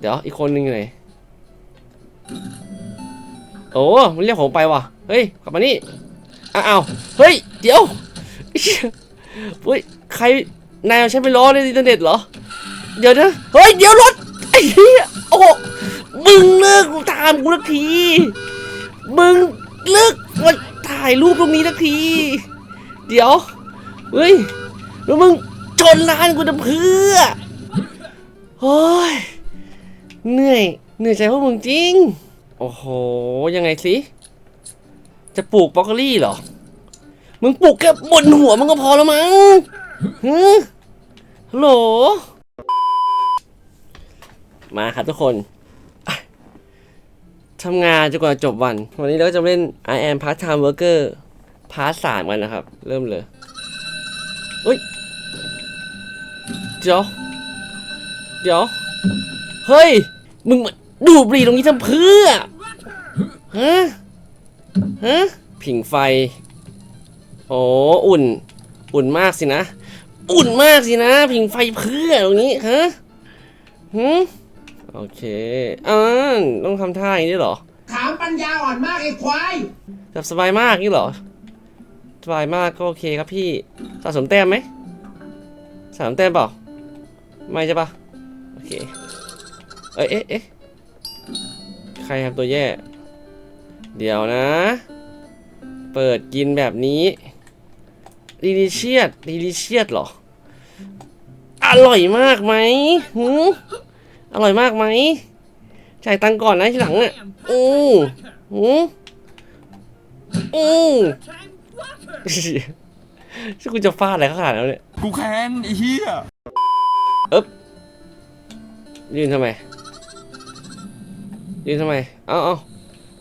เดี๋ยวอีกคนนึงอยู่ไหนโอ้มันเรียกผมไปว่ะ เฮ้ยกลับมานี่อ้าวเฮ้ย เดี๋ยวเฮ้ย ใคร นายเอาใช้ไปล้อในอินเทอร์เน็ตเหรอ เดี๋ยวนะ เฮ้ย เดี๋ยวรถไอ้เหี้ยโอ้โหมึงเลิกตามกูสักที มึงเลิกมาถ่ายรูปตรงนี้สักที เดี๋ยว เฮ้ย แล้วมึงชนร้านกูทำเพื่อโอ้ย เหนื่อย เหนื่อยใจพวกมึงจริง โอ้โห ยังไงสิ จะปลูกบรอกโคลี่เหรอ มึงปลูกแค่บนหัวมึงก็พอแล้วมั้งฮึฮัลโหล มาครับทุกคนอะทำงานจนกว่าจบวัน วันนี้เราก็จะเล่น I am part time worker พาร์ทสามกันนะครับ เริ่มเลยเฮ้ย เดี๋ยว เดี๋ยว เฮ้ย มึงมาดูดบุหรี่ตรงนี้ทำเพื่อฮะฮะผิงไฟ โอ้อุ่น อุ่นมากสินะ อุ่นมากสินะ ผิงไฟเพื่อตรงนี้ฮะหืมโอเคอ่าต้องทำท่าอย่างนี้ด้วยเหรอ ถามปัญญาอ่อนมากไอ้ควายแบบสบายมากนี่เหรอ สบายมากก็โอเคครับพี่ สะสมแต้มไหมสะสมแต้มเปล่า ไม่ใช่ปะโอเค เอ้ยเอ๊ะเอ๊ะใครทำตัวแย่ เดี๋ยวนะ เปิดกินแบบนี้ดีลิเชียดดีลิเชียดเหรอ อร่อยมากไหมหืมอร่อยมากไหมจ่ายตังค์ก่อนนะทีหลังอะอือหืมอืมชื่อกูจะฟาดอะไรเขาขนาดนั้นเนี่ย กูแค้นไอ้เหี้ยยืนทำไม ยืนทำไม เอาเอา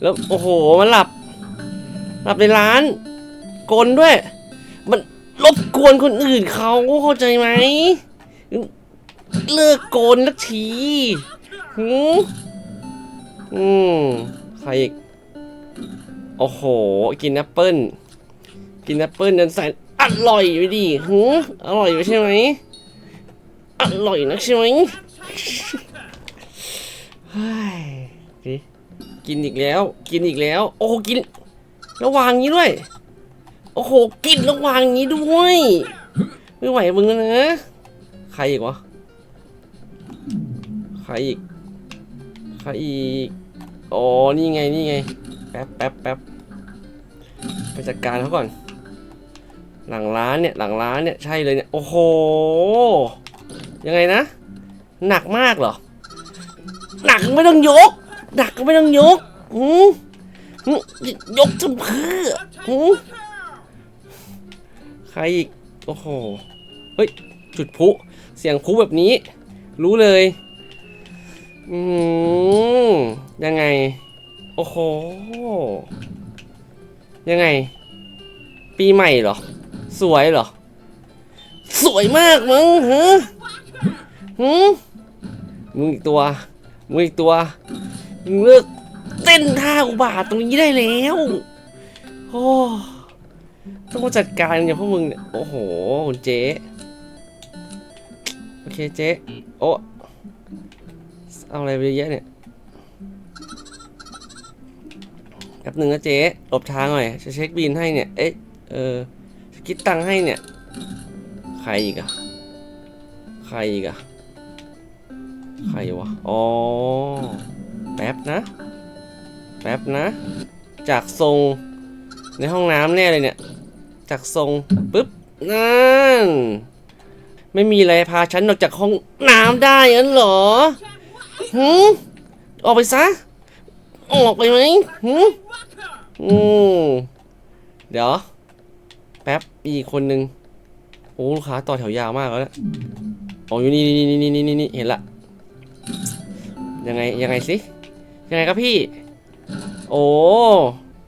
แล้วโอ้โห มันหลับ หลับในร้าน กลด้วย มันรบกวนคนอื่นเขาเข้าใจไหม เลิกโกนสักทีหืมอืมใครอีก โอ้โห กินแอปเปิ้ล กินแอปเปิ้ลจนใส่อร่อยอยู่ดิหืมอร่อยอยู่ใช่ไหม อร่อยนักใช่ไหมเฮ้ย กินอีกแล้ว กินอีกแล้ว โอ้กินแล้ววางงี้ด้วย โอ้โหกินแล้ววางงี้ด้วย ไม่ไหวมึงนะใครอีกวะใครอีกใครอีกอ๋อนี่ไงนี่ไงแป๊บแป๊บแป๊บไปจัดการเขาก่อน หลังร้านเนี่ยหลังร้านเนี่ยใช่เลยเนี่ยโอ้โหยังไงนะ หนักมากเหรอหนักไม่ต้องยก หนักก็ไม่ต้องยกหืมยกจนเพื่อหืมใครอีก โอ้โห เฮ้ย จุดพุ เสียงพุแบบนี้ รู้เลย อืมยังไง โอ้โห ยังไง ปีใหม่เหรอ สวยเหรอ สวยมากมึงฮะหืมมึงอีกตัว มึงอีกตัว เลิกเต้นท่าอุบาทตรงนี้ได้แล้วโอ้ต้องมาจัดการอย่างพวกมึงเนี่ยโอ้โหคุณเจ๊โอเคเจ๊โอ้เอาอะไรไปเยอะเนี่ยแป๊บหนึ่งนะเจ๊หลบทางหน่อยจะเช็คบินให้เนี่ยเอ๊ะเออจะคิดตังค์ให้เนี่ย ใครอีกอะใครอีกอะใครวะอ๋อ แป๊บนะ แป๊บนะ จากทรงในห้องน้ำแน่เลยเนี่ย จากทรงปึ๊บนั่น ไม่มีอะไรพาฉันออกจากห้องน้ำได้งั้นเหรอหืมออกไปซะ ออกไปไหมหืมอืมเดี๋ยว แป๊บอีกคนนึงโอ้ลูกค้าต่อแถวยาวมากแล้วนะอ๋ออยู่นี่นี่นี่นี่นี่เห็นละยังไงยังไงสิ ยังไงครับพี่ โอ้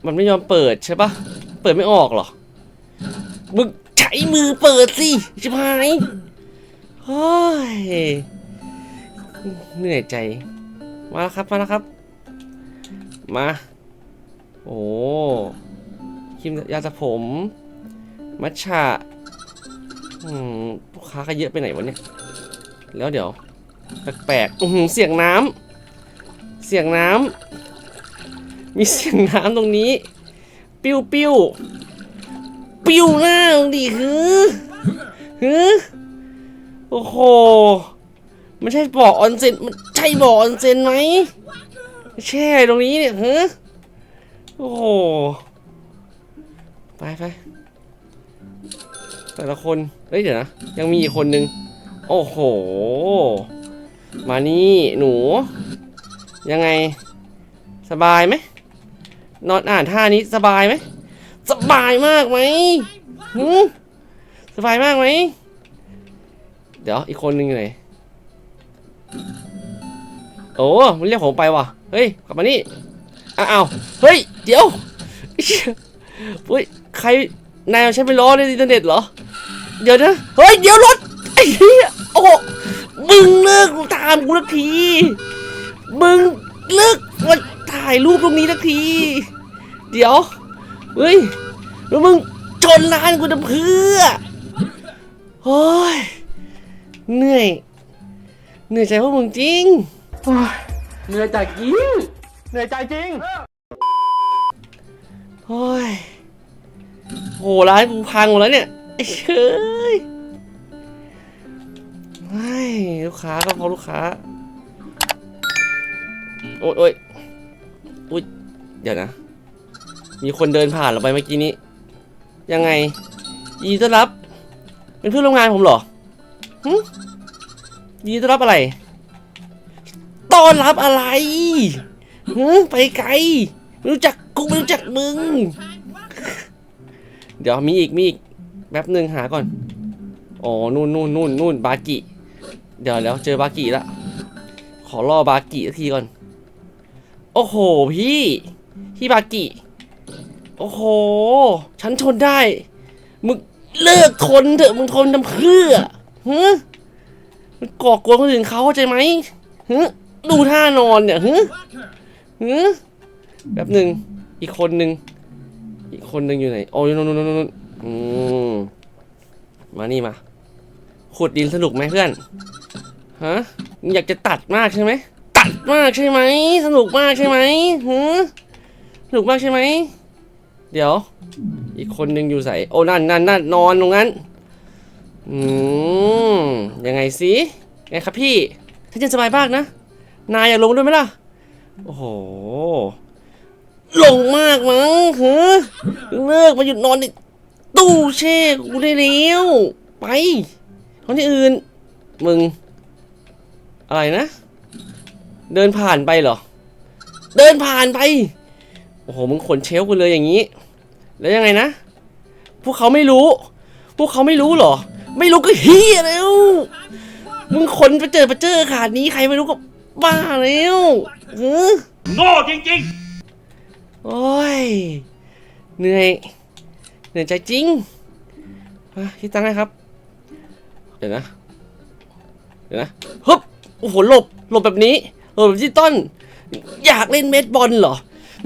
มันไม่ยอมเปิดใช่ปะเปิดไม่ออกเหรอ มึงใช้มือเปิดสิชิบหายเฮ้ยเหนื่อยใจ มาแล้วครับ มาแล้วครับ มา โอ้ครีมยาสระผม มัทฉะอืมลูกค้าก็เยอะไปไหนวะเนี่ย แล้วเดี๋ยว แปลกๆอืเสียงน้ำ เสียงน้ำมีเสียงน้ำตรงนี้ ปิ้วปิ้วปิ้วหน้ามึงดิฮือฮือโอ้โหไม่ใช่บ่อออนเซนมันใช่บ่อออนเซนไหมแช่ตรงนี้เนี่ยฮือโอ้โหไปไปแต่ละคน เฮ้ยเดี๋ยวนะ ยังมีอีกคนนึง โอ้โห มานี่ หนู ยังไง สบายไหมนอนอ่านท่านี้สบายไหมสบายมากไหมหืมสบายมากไหมเดี๋ยวอีกคนนึงอยู่ไหนโอ้มันเรียกผมไปว่ะเฮ้ยกลับมานี่อ้าวเฮ้ยเดี๋ยวเชี่ยเฮ้ยใครนายเอาฉันไปล้อในอินเทอร์เน็ตเหรอเดี๋ยวนะเฮ้ยเดี๋ยวรถไอ้เหี้ยโอ้โหมึงเลิกตามกูสักที มึงเลิกมาถ่ายรูปตรงนี้สักที เดี๋ยว เฮ้ย แล้วมึงชนร้านกูทำเพื่อโอ้ย เหนื่อย เหนื่อยใจพวกมึงจริง เหนื่อยใจจริง เหนื่อยใจจริง โอ้ยโหร้านกูพังหมดแล้วเนี่ยไอ้เชยไม่ลูกค้าก็เพราะลูกค้า โอ๊ยโอ๊ยอุ๊ยเดี๋ยวนะ มีคนเดินผ่านเราไปเมื่อกี้นี้ ยังไงยินดีต้อนรับ เป็นเพื่อนร่วมงานผมเหรอหึยินดีต้อนรับอะไร ต้อนรับอะไรหึไปไกลไม่รู้จักกูไม่รู้จักมึง เดี๋ยวมีอีกมีอีกแป๊บหนึ่งหาก่อน อ๋อ นู่นนู่นนู่นนู่นบากิ เดี๋ยวแล้วเจอบากิละ ขอรอบากิสักทีก่อน โอ้โหพี่พี่บากิ โอ้โห ฉันทนได้ มึงเลิกทนเถอะมึงทนทำเพื่อฮึมันก่อกวนคนอื่นเขาเข้าใจไหมฮึดูท่านอนเนี่ยฮึฮึแป๊บหนึ่งอีกคนหนึ่งอีกคนหนึ่งอยู่ไหนโอ้ยนนนนนนนุนอืมมานี่มาขุดดินสนุกไหมเพื่อนฮะมึงอยากจะตัดมากใช่ไหม ตัดมากใช่ไหม สนุกมากใช่ไหมฮึสนุกมากใช่ไหม เดี๋ยว อีกคนหนึ่งอยู่ใส่โอ้นั่นนั่นนั่นนอนตรงนั้น อืม ยังไงสิไงครับพี่ท่านจะสบายมากนะ นายอยากลงด้วยไหมล่ะ โอ้โห ลงมากมั้งเฮ้อเลิกมาหยุดนอนในตู้แช่กูได้แล้วไปท้องที่อื่น มึง อะไรนะ เดินผ่านไปเหรอ เดินผ่านไป โอ้โห มึงขนเชลฟ์กูเลยอย่างนี้ แล้วยังไงนะ พวกเขาไม่รู้ พวกเขาไม่รู้เหรอ ไม่รู้ก็เฮียแล้ว มึงขนไปเจอไปเจอขาดนี้ใครไม่รู้ก็บ้าแล้วเออโง่จริงโอ้ย เหนื่อย เหนื่อยใจจริงมาคิดตังค์ให้ครับ เดี๋ยวนะ เดี๋ยวนะฮึบโอ้โหหลบ หลบแบบนี้ หลบแบบที่ต้นอยากเล่นเมดบอลเหรอ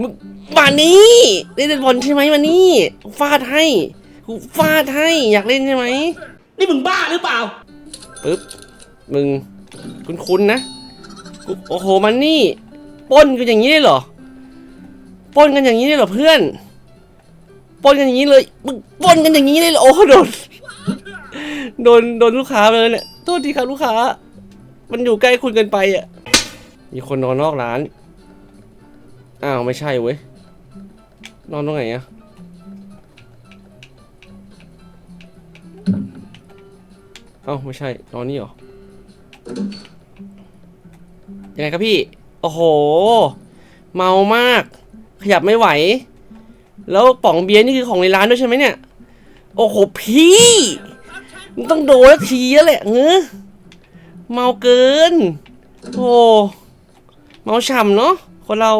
มึงมานี่เล่นเมดบอลใช่ไหมมานี่ฟาดให้กูฟาดให้อยากเล่นใช่ไหมๆนี่มึงบ้าหรือเปล่า ปึ๊บมึงคุ้นๆนะกูโอ้โหมันนี่ปล้นกันอย่างนี้ได้เหรอปล้นกันอย่างนี้ได้เหรอเพื่อนปล้นกันอย่างนี้เลยมึงปล้นกันอย่างนี้ได้เหรอโอ้โหโดนโดนโดนลูกค้าไปเลยเนี่ยโทษทีครับลูกค้า มันอยู่ใกล้คุณเกินไปอะ มีคนนอนนอกร้าน อ้าวไม่ใช่เว้ย นอนตรงไหนอะเอ้าไม่ใช่ นอนนี่หรอ ยังไงครับพี่ โอ้โห เมามาก ขยับไม่ไหว แล้วป๋องเบียร์นี่คือของในร้านด้วยใช่ไหมเนี่ย โอ้โหพี่มันต้องโดนทีแล้วแหละเงอเมาเกิน โอ้ เมาฉ่ำเนาะคนเรา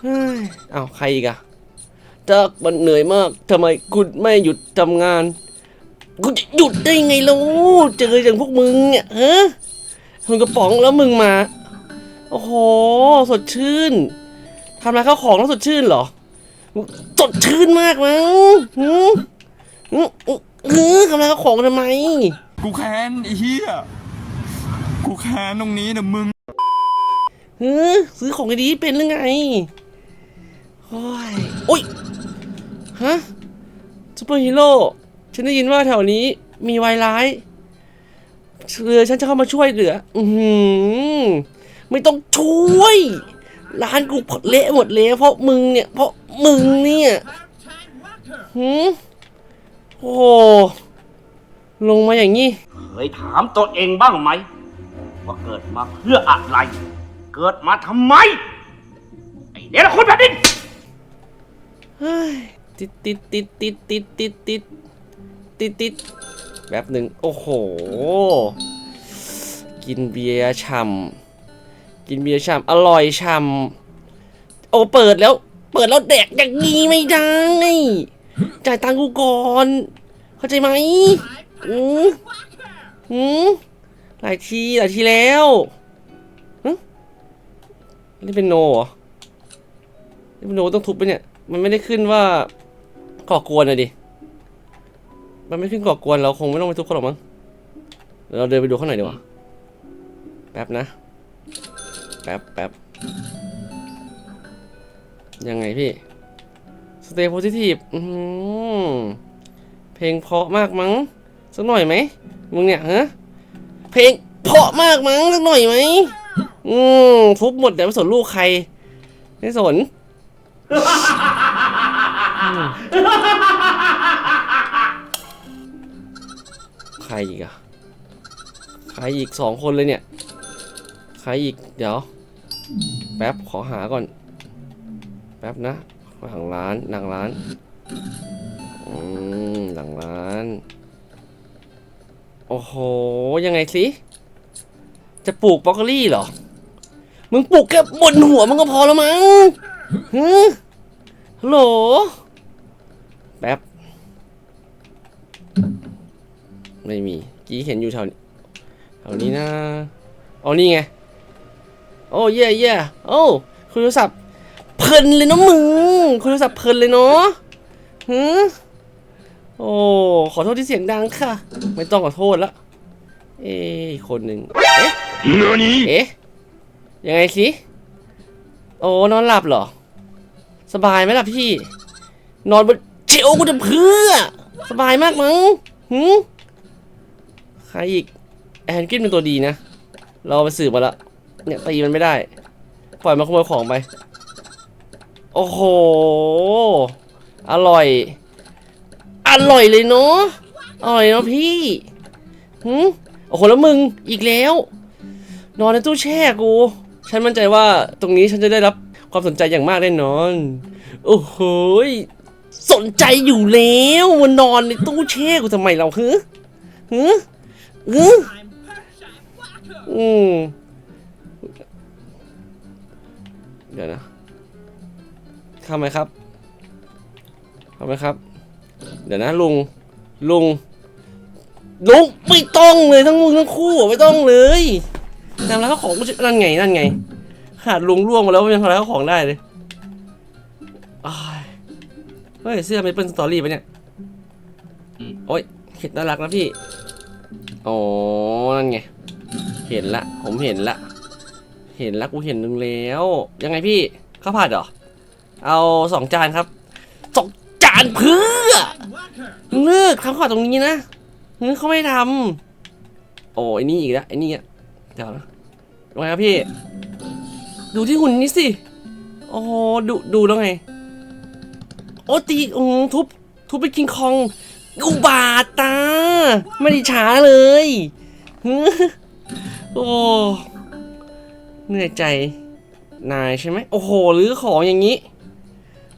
เฮ้ยอ้าวใครอีกอะจักมันเหนื่อยมากทำไมคุณไม่หยุดทำงานกูจะหยุดได้ไงล่ะเจออย่างพวกมึงเนี่ยฮะคนกระป๋องแล้วมึงมา โอ้โห สดชื่นทำอะไรข้าวของแล้วสดชื่นเหรอ สดชื่นมากมั้งหืมหืมทำอะไรข้าวของทำไม กูแค้นไอ้เหี้ย กูแค้นตรงนี้นะมึง ฮ้ยซื้อของดีเป็นหรือไงโอ้ยโอ้ยฮะซูเปอร์ฮีโร่ฉันได้ยินว่าแถวนี้มีวายร้ายเรือฉันจะเข้ามาช่วยเหลือ อือหือไม่ต้องช่วย ร้านกูเละหมดเลยเพราะมึงเนี่ย เพราะมึงเนี่ยหืมโอ้ลงมาอย่างนี้เคยถามตัวเองบ้างไหม ว่าเกิดมาเพื่ออะไร เกิดมาทำไม ไอ้เนรคุณแบบนี้เฮ้ยติดติดติดติดติดติดติดติดติดแบบหนึ่งโอ้โห กินเบียร์ช่ำกินเบียร์ช่ำอร่อยช่ำโอ้เปิดแล้ว เปิดแล้วแดกอย่างงี้ไม่ได้จ่ายตังค์กูก่อน เข้าใจไหมอืมอืมหลายทีหลายทีแล้ว นี่เป็นโนเหรอนี่มันโนต้องทุบไปเนี่ย มันไม่ได้ขึ้นว่าก่อกวนอะดิ มันไม่ขึ้นก่อกวนเราคงไม่ต้องไปทุบเขาหรอกมั้งเราเดินไปดูข้างในดีกว่าแป๊บนะ แป๊บแป๊บยังไงพี่ Stay positive อืมเพลงเพราะมากมั้ง สักหน่อยไหม มึงเนี่ยฮะ เพลงเพราะมากมั้งสักหน่อยไหม อืมทุบหมดเดี๋ยวไม่สนลูกใคร ไม่สนใครอีกอะใครอีกสองคนเลยเนี่ย ใครอีกเดี๋ยว แป๊บขอหาก่อน แป๊บนะหลังร้านหลังร้านอืมหลังร้าน โอ้โห ยังไงสิ จะปลูกบรอกโคลี่เหรอ มึงปลูกแค่บนหัวมึงก็พอแล้วมั้งฮึฮัลโหลแป๊บ ไม่มี กี้เห็นอยู่แถวนี้แถวนี้นะอ๋อนี่ไง โอ้เย่เย่โอ้คุยโทรศัพท์เพลินเลยเนาะมึงคุยโทรศัพท์เพลินเลยเนาะฮึโอ้ขอโทษที่เสียงดังค่ะ ไม่ต้องขอโทษละ เอ๊ะอีกคนหนึ่งเอ๊ะ เอ๊ะ ยังไงสิ โอ้นอนหลับเหรอ สบายไหมล่ะพี่ นอนบนเชลกูจะเพื่อ สบายมากมั้งหืมใครอีก แอนกินเป็นตัวดีนะ เราไปสืบมาแล้ว เนี่ยตีมันไม่ได้ ปล่อยมาขโมยของไป โอ้โห อร่อย อร่อยเลยเนาะ อร่อยเนาะพี่หืมโอ้โหแล้วมึงอีกแล้ว นอนในตู้แช่กู ฉันมั่นใจว่าตรงนี้ฉันจะได้รับความสนใจอย่างมากแน่นอน โอ้โหสนใจอยู่แล้วมานอนในตู้แช่กูทำไมเราฮึฮึฮึอืมเดี๋ยวนะเข้าไมครับเข้าไมครับ เดี๋ยวนะลุง ลุง ลุง ไม่ต้องเลยทั้งมึงทั้งคู่ไม่ต้องเลย ทำแล้วก็ของกูจะนั่นไงนั่นไงขาดลุงล่วงมาแล้วยังทำแล้วของได้เลยอ้ายเฮ้ยเสื้อไม่เป็นสตอรี่ปะเนี่ยโอ้ยเห็นน่ารักนะพี่อ๋อนั่นไง เห็นละ ผมเห็นละ เห็นละกูเห็นนึงแล้ว ยังไงพี่ข้าวผัดเหรอ เอาสองจานครับสองจานเพื่อมึงเลิกทำข้าวตรงนี้นะเฮ้ยเขาไม่ทำโอ้ไอ้นี่อีกแล้วไอ้นี่อะ เดี๋ยวนะว่าไงครับพี่ ดูที่หุ่นนี้สิ โอ้โห ดู ดูแล้วไง โอ้ตีอืมทุบ ทุบไปคิงคองอุบาทตา ไม่ได้ช้าเลยฮึโอ้ เหนื่อยใจ นายใช่ไหม โอ้โหหรือของอย่างนี้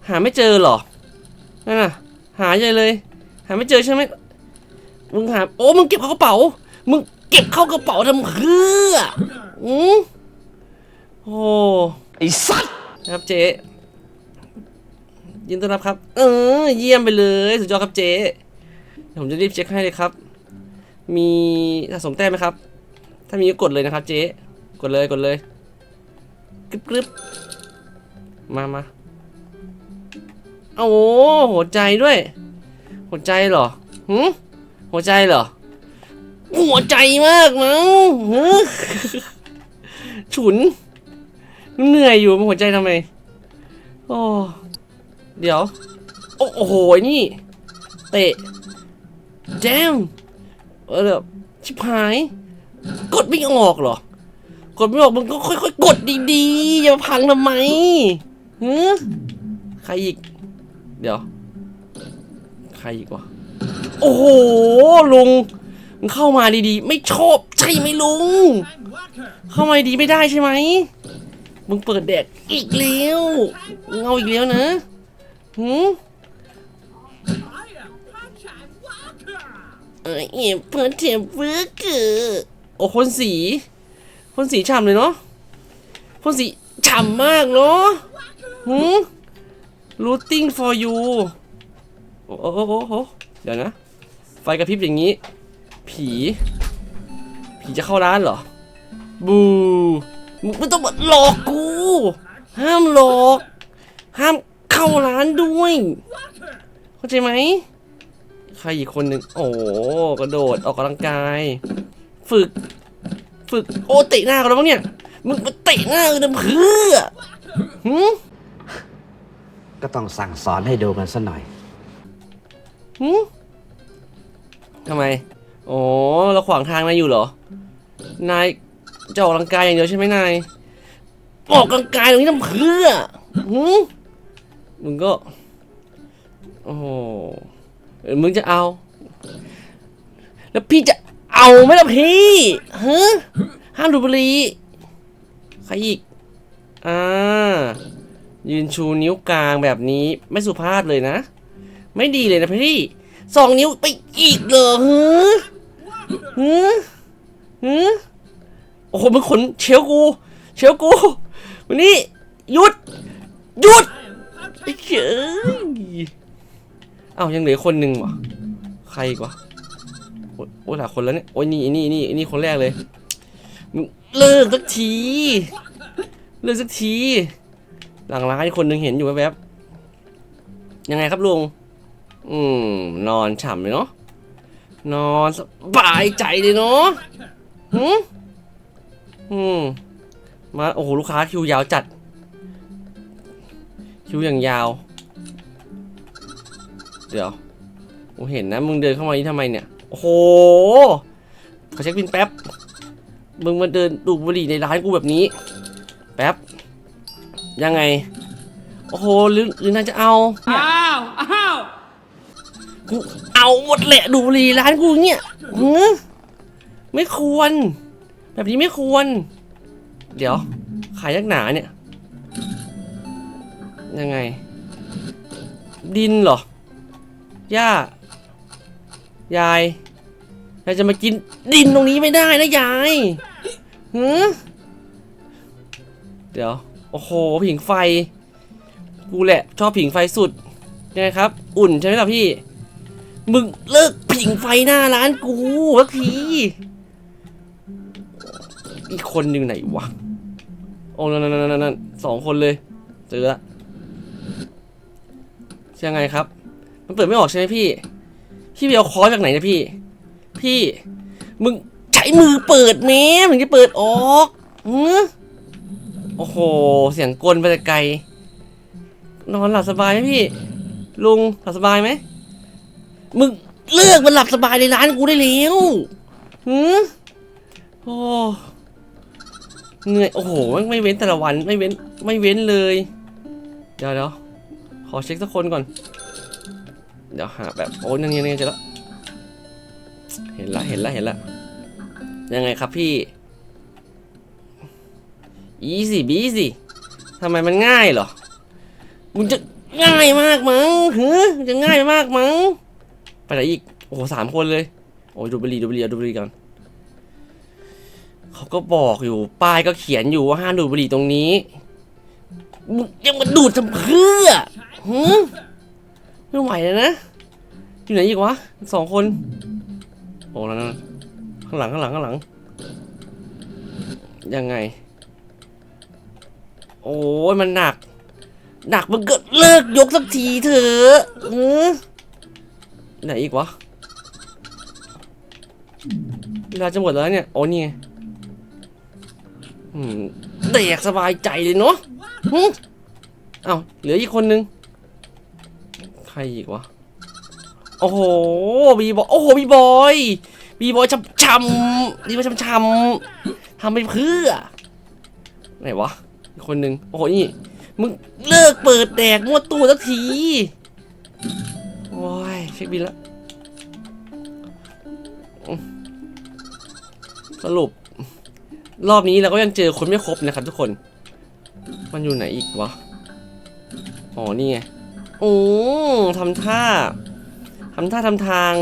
หาไม่เจอเหรอ นั่นน่ะ หาใหญ่เลย หาไม่เจอใช่ไหมมึงหา โอ้ มึงเก็บเข้ากระเป๋า มึง เก็บเข้ากระเป๋าทำเพื่ออืมโอ้ไอ้สัตว์ครับเจ๊ยินดีต้อนรับครับ เออ เยี่ยมไปเลยสุดยอดครับเจ๊ผมจะรีบเช็คให้เลยครับ มีสะสมแต้มไหมครับ ถ้ามีก็กดเลยนะครับเจ๊กดเลยกดเลยกรึบกรึบมามาเอาโอ้หัวใจด้วย หัวใจเหรอหืมหัวใจเหรอ หัวใจมากมั้งฮะฉุน เหนื่อยอยู่มันหัวใจทำไม โอ้ เดี๋ยว โอ้โห นี่ เตะแจมเออแบบชิบหาย กดไม่ออกเหรอ กดไม่ออกมันก็ค่อยๆ กดดีๆ อย่าพังทำไมฮึใครอีก เดี๋ยว ใครอีกวะ โอ้โห ลุง มึงเข้ามาดีๆ ไม่ชอบใช่ไหมลุง เข้ามาดีไม่ได้ใช่ไหม มึงเปิดแดดอีกแล้วมึงาอีกแล้วนะหืมเออเอ็มเปิดเทมเบอร์เกอร์โอ้คนสีคนสีฉ่ำเลยเนาะคนสีฉ่ำมากเนาะหืม rooting for you โอ้โหเดี๋ยวนะ ไฟกระพริบอย่างนี้ ผี ผีจะเข้าร้านเหรอ บูมึงไม่ต้องมาหลอกกู ห้ามหลอก ห้ามเข้าร้านด้วย เข้าใจไหม ใครอีกคนหนึ่ง โอ้โหกระโดดออกกำลังกาย ฝึก ฝึก โอ้เตะหน้ากันแล้วมั้งเนี่ย มึงมาเตะหน้ากันทำเพื่อหืมก็ต้องสั่งสอนให้ดูกันสัหน่อยหืมทำไม โอ้เราขวางทางนายอยู่เหรอ นายจะออกกำลังกายอย่างเดียวใช่ไหมนาย ออกกำลังกายตรงนี้ทำเพื่อหืมมึงก็ โอ้โหเออมึงจะเอา แล้วพี่จะเอาไหมล่ะพี่ฮะห้ามดูดบุหรี่ใครอีก อ่า ยืนชูนิ้วกลางแบบนี้ไม่สุภาพเลยนะ ไม่ดีเลยนะพี่สองนิ้วไปอีกเหรอฮึ ฮึฮึโอ้โหมันขนเชลกู เชลกูวันนี้หยุด หยุดไอ้เฉยอ้าวยังเหลือคนหนึ่งวะใครอีกวะโอ้ยโอ้หลายคนแล้วเนี่ยโอ้ยนี่นี่นี่นี่คนแรกเลยมึงเลิกสักที เลิกสักที หลังร้านคนหนึ่งเห็นอยู่แวบๆยังไงครับลุง อืม นอนฉ่ำเลยเนาะ นอนสบายใจเลยเนาะหืมอืมมา โอ้โห ลูกค้าคิวยาวจัด คิวอย่างยาว เดี๋ยวผมเห็นนะ มึงเดินเข้ามานี่ทำไมเนี่ย โอ้โห ขอเช็คบินแป๊บ มึงมาเดินดูบุหรี่ในร้านกูแบบนี้ แป๊บ ยังไง โอ้โห หรือหรือนายจะเอา อ้าวอ้าว กูเอาหมดแหละดูรีร้านกูเนี่ยหือไม่ควร แบบนี้ไม่ควร เดี๋ยว ขายยักหนาเนี่ย ยังไง ดินเหรอย่ายายยายจะมากินดินตรงนี้ไม่ได้นะยายหือเดี๋ยว โอ้โห ผิงไฟ กูแหละ ชอบผิงไฟสุดยังไงครับ อุ่นใช่ไหมล่ะพี่ มึงเลิกผิงไฟหน้าร้านกูสักทีอีกคนหนึ่งไหนวะ โอ้นั่นนั่นนั่นนสองคนเลยเจอละยังไงครับ มันเปิดไม่ออกใช่ไหมพี่ พี่ไปเอาคอสจากไหนนะพี่ พี่ มึงใช้มือเปิดแม้มึงจะเปิดออกหือโอ้โห เสียงกลไปแต่ไกล นอนหลับสบายไหมพี่ ลุงหลับสบายไหม มึงเลิกมันหลับสบายในร้านกูได้แล้วหือโอ้เหนื่อย โอ้โหไม่ไม่เว้นแต่ละวันไม่เว้นไม่เว้นเลย เดี๋ยวเดี๋ยวขอเช็คสักคนก่อน เดี๋ยวหาแบบโอ้ยนั่งยังไงเจอแล้วเห็นละเห็นละเห็นละยังไงครับพี่อีสิบีสิทำไมมันง่ายเหรอมึงจะง่ายมากมั้งเฮ้มึงจะง่ายมากมั้ง ไปไหนอีก โอ้โหสามคนเลย โอ้ดูบุรีดูบุรีเอาดูบุหรี่กันเขาก็บอกอยู่ ป้ายก็เขียนอยู่ว่าห้ามดูดบุหรี่ตรงนี้ยังมาดูดทำเพื่อหืมไม่ไหวแล้วนะ อยู่ไหนอีกวะสองคน โอ้แล้วนะข้างหลังข้างหลังข้างหลัง ยังไง โอ้ยมันหนัก หนักมันเก็เลิกยกสักทีเถอะเออ ไหนอีกวะเวลาจะหมดแล้วเนี่ย โอ้นี่ไงเด็กสบายใจเลยเนาะเอ้าเหลืออีกคนนึง ใครอีกวะ โอ้โห บีบอย โอ้โห บีบอย บีบอยช้ำช้ำบีบอยช้ำช้ำทำไปเพื่อ ไหนวะ อีกคนนึง โอ้โห นี่ มึงเลิกเปิดแดกมั่วตู้สักที เช็คบินแล้ว สรุป รอบนี้เราก็ยังเจอคนไม่ครบนะครับทุกคน มันอยู่ไหนอีกวะ อ๋อ นี่ไง โอ้ทำท่าทำท่าทำทาง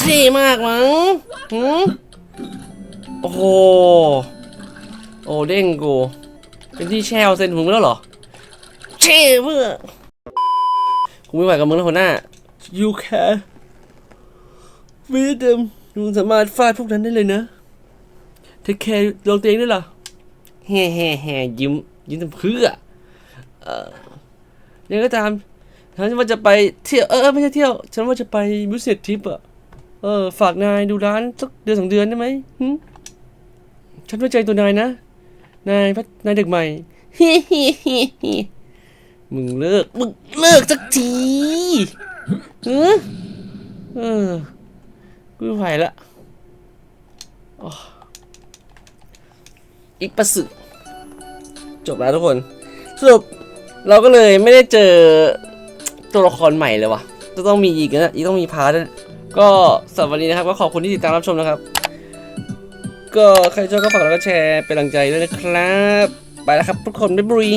เท่มากมั้งหืมโอ้โห โอ้เด้งกู เป็นที่แช่เซนมึงแล้วเหรอเช่เพื่อกูไม่ไหวกับมึงแล้วหัวหน้า you can beat them มึงสามารถฟาดพวกนั้นได้เลยนะ take care ลองตัวเองด้วยล่ะแฮ่แฮ่แฮ่ยิ้มยิ้มทำเพื่อเอ่อยังไงก็ตามฉันว่าจะไปเที่ยวเออไม่ใช่เที่ยว ฉันว่าจะไปบิวเซตทริปอะเออฝากนายดูร้านสักเดือนสองเดือนได้ไหมหึฉันไว้ใจตัวนายนะนายพัฒนายเด็กใหม่ฮิฮิฮิมึงเลิกมึงเลิกสักที ออเออกูไม่ไหวละอีกประสึจบแล้วทุกคนสรุปเราก็เลยไม่ได้เจอตัวละครใหม่เลยวะจะต้องมีอีกนะอีกต้องมีพาร์ทก็สำหรับวันนี้นะครับ ก็ขอบคุณที่ติดตามรับชมนะครับ ก็ใครชอบก็ฝากแล้วก็แชร์เป็นกำลังใจด้วยนะครับ ไปแล้วครับทุกคนบ๊ายบาย